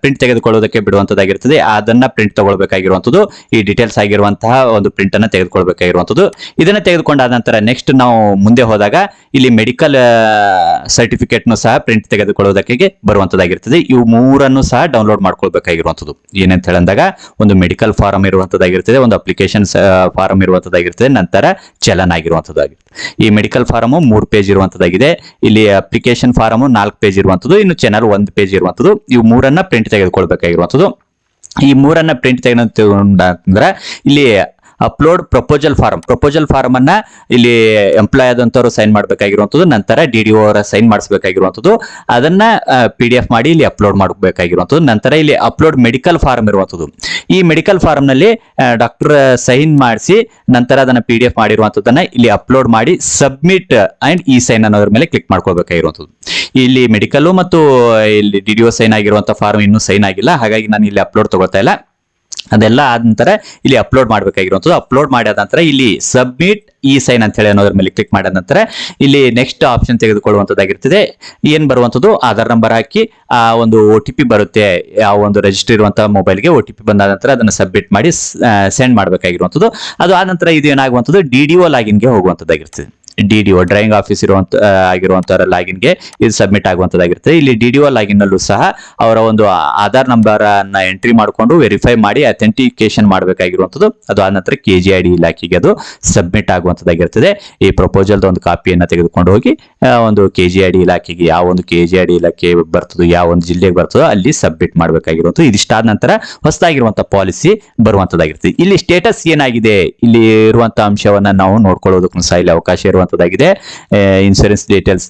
ಪ್ರಿಂಟ್ ತೆಗೆದುಕೊಳ್ಳೋದಕ್ಕೆ ಬಿಡುವಂಥದ್ದಾಗಿರ್ತದೆ ಅದನ್ನ ಪ್ರಿಂಟ್ ತಗೊಳ್ಬೇಕಾಗಿರುವಂಥದ್ದು ಈ ಡೀಟೇಲ್ಸ್ ಆಗಿರುವಂತಹ ಒಂದು ಪ್ರಿಂಟ್ ಅನ್ನ ತೆಗೆದುಕೊಳ್ಬೇಕಾಗಿರುವಂಥದ್ದು ಇದನ್ನ ತೆಗೆದುಕೊಂಡಾದ ನಂತರ ನೆಕ್ಸ್ಟ್ ನಾವು ಮುಂದೆ ಹೋದಾಗ ಇಲ್ಲಿ ಮೆಡಿಕಲ್ ಸರ್ಟಿಫಿಕೇಟ್ ನು ಸಹ ಪ್ರಿಂಟ್ ತೆಗೆದುಕೊಳ್ಳೋದಕ್ಕೆ ಬರುವಂತದ್ದಾಗಿರ್ತದೆ. ಇವು ಮೂರನ್ನು ಸಹ ಡೌನ್ಲೋಡ್ ಮಾಡ್ಕೊಳ್ಬೇಕಾಗಿರುವಂಥದ್ದು ಏನಂತ ಹೇಳಿದಾಗ ಒಂದು ಮೆಡಿಕಲ್ ಫಾರಂ ಇರುವಂತದ್ದಾಗಿರ್ತದೆ, ಒಂದು ಅಪ್ಲಿಕೇಶನ್ ಫಾರಂ ಇರುವಂತದ್ದಾಗಿರ್ತದೆ, ನಂತರ ಚಲನ್ ಆಗಿರುವಂತದ್ದಾಗಿರ್ತದೆ. ಈ ಮೆಡಿಕಲ್ ಫಾರಮು ಮೂರು ಪೇಜ್ ಇರುವಂತದ್ದಾಗಿದೆ. ಇಲ್ಲಿ ಅಪ್ಲಿಕೇಶನ್ ಫಾರಮ್ ನಾಲ್ಕು ಪೇಜ್ ಇರುವಂತದ್ದು, ಇನ್ನು ಚಾನಲ್ ಒಂದು ಪೇಜ್ ಇರುವಂತದ್ದು. ಇವು ಮೂರನ್ನ ಪ್ರಿಂಟ್ ತೆಗೆದುಕೊಳ್ಬೇಕಾಗಿರುವಂತದ್ದು. ಈ ಮೂರನ್ನ ಪ್ರಿಂಟ್ ತೆಗೆದುಕೊಂಡ್ರೆ ಇಲ್ಲಿ upload proposal form proposal form ಅನ್ನ ಇಲ್ಲಿ ಎಂಪ್ಲಾಯ್ ಆದಂತವರು ಸೈನ್ ಮಾಡಬೇಕಾಗಿರುವಂತದ್ದು, ನಂತರ ಡಿ ಡಿ ಅವರ ಸೈನ್ ಮಾಡಿಸಬೇಕಾಗಿರುವಂತದ್ದು. ಅದನ್ನ ಪಿ ಡಿ ಎಫ್ ಮಾಡಿ ಇಲ್ಲಿ ಅಪ್ಲೋಡ್ ಮಾಡಬೇಕಾಗಿರುವಂತದ್ದು. ನಂತರ ಇಲ್ಲಿ ಅಪ್ಲೋಡ್ ಮೆಡಿಕಲ್ ಫಾರ್ಮ್ ಇರುವಂತದ್ದು. ಈ ಮೆಡಿಕಲ್ ಫಾರ್ಮ್ನಲ್ಲಿ ಡಾಕ್ಟರ್ ಸೈನ್ ಮಾಡಿಸಿ, ನಂತರ ಅದನ್ನ ಪಿ ಡಿ ಎಫ್ ಮಾಡಿರುವಂತದ್ದನ್ನ ಇಲ್ಲಿ ಅಪ್ಲೋಡ್ ಮಾಡಿ ಸಬ್ಮಿಟ್ ಅಂಡ್ ಇ ಸೈನ್ ಅನ್ನೋದ್ರ ಮೇಲೆ ಕ್ಲಿಕ್ ಮಾಡ್ಕೊಳ್ಬೇಕಾಗಿರುವಂತದ್ದು. ಇಲ್ಲಿ ಮೆಡಿಕಲ್ ಮತ್ತು ಇಲ್ಲಿ ಡಿ ಡಿ ಒ ಸೈನ್ ಆಗಿರುವಂತಹ ಫಾರ್ಮ್ ಇನ್ನೂ ಸೈನ್ ಆಗಿಲ್ಲ. ಹಾಗಾಗಿ ನಾನು ಇಲ್ಲಿ ಅಪ್ಲೋಡ್ ತಗೋತಾ ಇಲ್ಲ. ಅದೆಲ್ಲ ಆದ ನಂತರ ಇಲ್ಲಿ ಅಪ್ಲೋಡ್ ಮಾಡಬೇಕಾಗಿರುವಂಥದ್ದು. ಅಪ್ಲೋಡ್ ಮಾಡಿದ ನಂತರ ಇಲ್ಲಿ ಸಬ್ಮಿಟ್ ಇ ಸೈನ್ ಅಂತ ಹೇಳಿ ಅನ್ನೋದ್ರ ಮೇಲೆ ಕ್ಲಿಕ್ ಮಾಡಿದ ನಂತರ ಇಲ್ಲಿ ನೆಕ್ಸ್ಟ್ ಆಪ್ಷನ್ ತೆಗೆದುಕೊಳ್ಳುವಂಥದ್ದಾಗಿರ್ತದೆ. ಏನ್ ಬರುವಂಥದ್ದು? ಆಧಾರ್ ನಂಬರ್ ಹಾಕಿ, ಆ ಒಂದು ಒ ಟಿ ಪಿ ಬರುತ್ತೆ. ಆ ಒಂದು ರಿಜಿಸ್ಟರ್ ಇರುವಂತಹ ಮೊಬೈಲ್ಗೆ ಒ ಟಿ ಪಿ ಬಂದ ನಂತರ ಅದನ್ನು ಸಬ್ಮಿಟ್ ಮಾಡಿ ಸೆಂಡ್ ಮಾಡಬೇಕಾಗಿರುವಂಥದ್ದು. ಅದು ಆದ ನಂತರ ಇದು ಏನಾಗುವಂಥದ್ದು? ಡಿ ಡಿ ಒ ಲಾಗಿನ್ಗೆ ಹೋಗುವಂಥದ್ದಾಗಿರ್ತದೆ. D D O drawing office ಇರುವಂತ ಆಗಿರುವಂತಹ ಲಾಗಿನ್ ಲಾಗಿನ್ಗೆ ಇದು ಸಬ್ಮಿಟ್ ಆಗುವಂತದ್ದಾಗಿರುತ್ತೆ. ಇಲ್ಲಿ ಡಿ ಡಿ ಒ ಲಾಗಿನ್ ಅಲ್ಲೂ ಸಹ ಅವರ ಒಂದು ಆಧಾರ್ ನಂಬರ್ ಅನ್ನ ಎಂಟ್ರಿ ಮಾಡಿಕೊಂಡು ವೆರಿಫೈ ಮಾಡಿ ಅಥೆಂಟಿಕೇಶನ್ ಮಾಡಬೇಕಾಗಿರುವಂಥದ್ದು. ಅದು ಆದ ನಂತರ ಕೆ ಜಿ ಐ ಡಿ ಇಲಾಖೆಗೆ ಅದು ಸಬ್ಮಿಟ್ ಆಗುವಂತದ್ದಾಗಿರ್ತದೆ ಈ ಪ್ರಪೋಸಲ್ದ ಒಂದು ಕಾಪಿಯನ್ನ ತೆಗೆದುಕೊಂಡು ಹೋಗಿ ಒಂದು ಕೆ ಜಿ ಐ ಡಿ ಇಲಾಖೆಗೆ ಯಾವ ಒಂದು ಕೆ ಜಿ ಐ ಡಿ ಇಲಾಖೆ ಬರ್ತದೋ, ಯಾವ ಒಂದು ಜಿಲ್ಲೆಗೆ ಬರ್ತದೋ ಅಲ್ಲಿ ಸಬ್ಮಿಟ್ ಮಾಡಬೇಕಾಗಿರುವಂಥದ್ದು. ಇದಿಷ್ಟಾದ ನಂತರ ಹೊಸದಾಗಿರುವಂತಹ ಪಾಲಿಸಿ ಬರುವಂತದ್ದಾಗಿರ್ತದೆ ಇಲ್ಲಿ ಸ್ಟೇಟಸ್ ಏನಾಗಿದೆ? ಇಲ್ಲಿ ಇರುವಂತಹ ಅಂಶವನ್ನ ನಾವು ನೋಡ್ಕೊಳ್ಳೋದಕ್ಕೂ ಸಹ ಇಲ್ಲಿ ಅವಕಾಶ ಇರುವಂತದ್ದಾಗಿದೆ ಇನ್ಸೂರೆನ್ಸ್ ಡೀಟೇಲ್ಸ್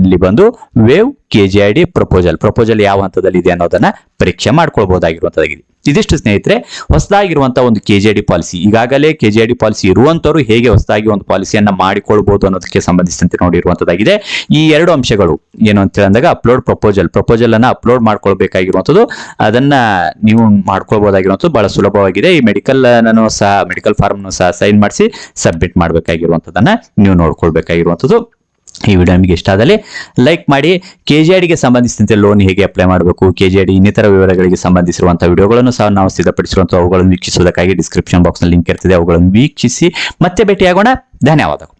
ಇಲ್ಲಿ ಬಂದು view K G I D proposal proposal ಯಾವ ಹಂತದಲ್ಲಿ ಇದೆ ಅನ್ನೋದನ್ನ ಪರೀಕ್ಷೆ ಮಾಡ್ಕೊಳ್ಬಹುದಾಗಿರುವಂತದ್ದಾಗಿದೆ ಇದಿಷ್ಟು ಸ್ನೇಹಿತರೆ ಹೊಸದಾಗಿರುವಂತಹ ಒಂದು ಕೆ ಜಿ ಡಿ ಪಾಲಿಸಿ. ಈಗಾಗಲೇ ಕೆ ಜಿ ಡಿ ಪಾಲಿಸಿ ಇರುವಂತವರು ಹೇಗೆ ಹೊಸದಾಗಿ ಒಂದು ಪಾಲಿಸಿಯನ್ನ ಮಾಡಿಕೊಳ್ಬಹುದು ಅನ್ನೋದಕ್ಕೆ ಸಂಬಂಧಿಸಿದಂತೆ ನೋಡಿರುವಂತದ್ದಾಗಿದೆ ಈ ಎರಡು ಅಂಶಗಳು ಏನು ಅಂತ ಹೇಳಿದಾಗ ಅಪ್ಲೋಡ್ ಪ್ರಪೋಸಲ್ ಪ್ರಪೋಸಲ್ ಅನ್ನ ಅಪ್ಲೋಡ್ ಮಾಡ್ಕೊಳ್ಬೇಕಾಗಿರುವಂಥದ್ದು. ಅದನ್ನ ನೀವು ಮಾಡ್ಕೊಳ್ಬಹುದಾಗಿರುವಂಥದ್ದು ಬಹಳ ಸುಲಭವಾಗಿದೆ. ಈ ಮೆಡಿಕಲ್ ನಾನು ಸಹ ಮೆಡಿಕಲ್ ಫಾರ್ಮ್ ಸಹ ಸೈನ್ ಮಾಡಿಸಿ ಸಬ್ಮಿಟ್ ಮಾಡಬೇಕಾಗಿರುವಂಥದ್ದನ್ನ ನೀವು ನೋಡ್ಕೊಳ್ಬೇಕಾಗಿರುವಂಥದ್ದು. ಈ ವಿಡಿಯೋ ನಿಮಗೆ ಇಷ್ಟ ಆದಲ್ಲಿ ಲೈಕ್ ಮಾಡಿ ಕೆ ಜಿ ಐಡಿಗೆ ಸಂಬಂಧಿಸಿದಂತೆ ಲೋನ್ ಹೇಗೆ ಅಪ್ಲೈ ಮಾಡಬೇಕು ಕೆ ಜಿ ಐಡಿ ಇನ್ನಿತರ ವಿವರಗಳಿಗೆ ಸಂಬಂಧಿಸಿರುವಂತಹ ವಿಡಿಯೋಗಳನ್ನು ಸಹ ನಾವು ಸಿದ್ಧಪಡಿಸಿರುವಂಥ ಅವುಗಳನ್ನು ವೀಕ್ಷಿಸುವುದಕ್ಕಾಗಿ ಡಿಸ್ಕ್ರಿಪ್ಷನ್ ಬಾಕ್ಸ್ನಲ್ಲಿ ಲಿಂಕ್ ಇರ್ತದೆ, ಅವುಗಳನ್ನು ವೀಕ್ಷಿಸಿ ಮತ್ತೆ ಭೇಟಿಯಾಗೋಣ. ಧನ್ಯವಾದಗಳು.